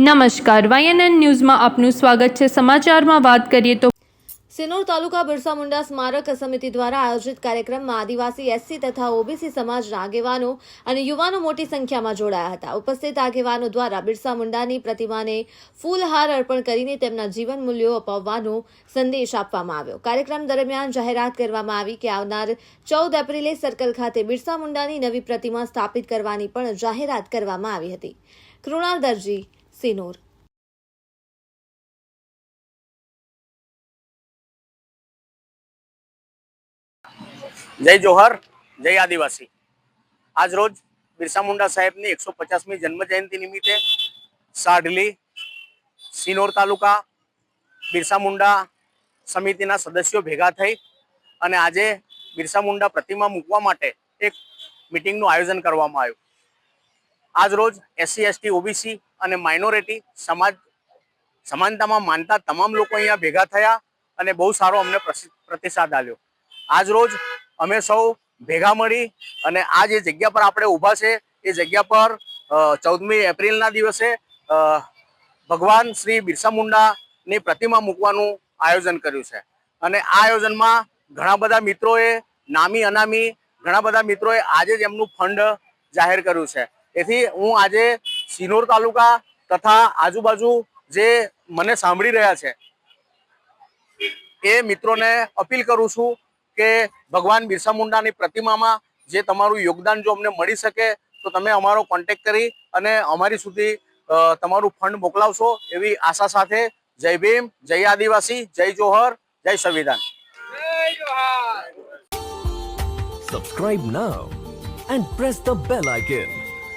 નમસ્કાર. વાયએનએન ન્યૂઝમાં આપનું સ્વાગત છે. સમાચારમાં વાત કરીએ તો સિનોર તાલુકા બિરસા મુંડા સ્મારક સમિતિ દ્વારા આયોજિત કાર્યક્રમમાં આદિવાસી એસસી તથા ઓબીસી સમાજના આગેવાનો અને યુવાનો મોટી સંખ્યામાં જોડાયા હતા. ઉપસ્થિત આગેવાનો દ્વારા બિરસા મુંડાની પ્રતિમાને ફૂલહાર અર્પણ કરીને તેમના જીવન મૂલ્યો અપાવવાનો સંદેશ આપવામાં આવ્યો. કાર્યક્રમ દરમિયાન જાહેરાત કરવામાં આવી કે આવનાર ચૌદ એપ્રિલે સર્કલ ખાતે બિરસા મુંડાની નવી પ્રતિમા સ્થાપિત કરવાની પણ જાહેરાત કરવામાં આવી હતી. કૃણાલ દરજી સિનોર. જય જોહર, જય આદિવાસી. આજ રોજ બિરસા મુંડા સાહેબની એકસો પચાસમી જન્મ જયંતિ નિમિત્તે સાઢલી સિનોર તાલુકા બિરસા મુંડા સમિતિના સદસ્યો ભેગા થઈ અને આજે બિરસા મુંડા પ્રતિમા મૂકવા માટે એક મિટિંગનું આયોજન કરવામાં આવ્યું. આજ રોજ એસસી એસટી ઓબીસી અને માઇનોરિટી સમાજ સમાનતામાં માનતા તમામ લોકો અહીંયા ભેગા થયા અને બહુ સારો અમને પ્રતિસાદ આપ્યો. આજ રોજ અમે સૌ ભેગા મળી અને આ જે જગ્યા પર આપણે ઊભા છે, એ જગ્યા પર ચૌદમી એપ્રિલના દિવસે ભગવાન શ્રી બિરસા મુંડાની પ્રતિમા મૂકવાનું આયોજન કર્યું છે. અને આ આયોજનમાં ઘણા બધા મિત્રોએ, નામી અનામી ઘણા બધા મિત્રોએ આજે જ એમનું ફંડ જાહેર કર્યું છે. તેથી હું આજે સિનોર તાલુકા તથા આજુબાજુ જે મને સાંભળી રહ્યા છે, એ મિત્રોને અપીલ કરું છું કે ભગવાન બિરસા મુંડાની પ્રતિમામાં જે તમારું યોગદાન જો અમને મળી શકે, તો તમે અમારો કોન્ટેક્ટ કરી અને અમારી સુધી તમારું ફંડ મોકલાવશો એવી આશા સાથે જય ભીમ, જય આદિવાસી, જય જોહર, જય સંવિધાન Subscribe now and press the bell icon.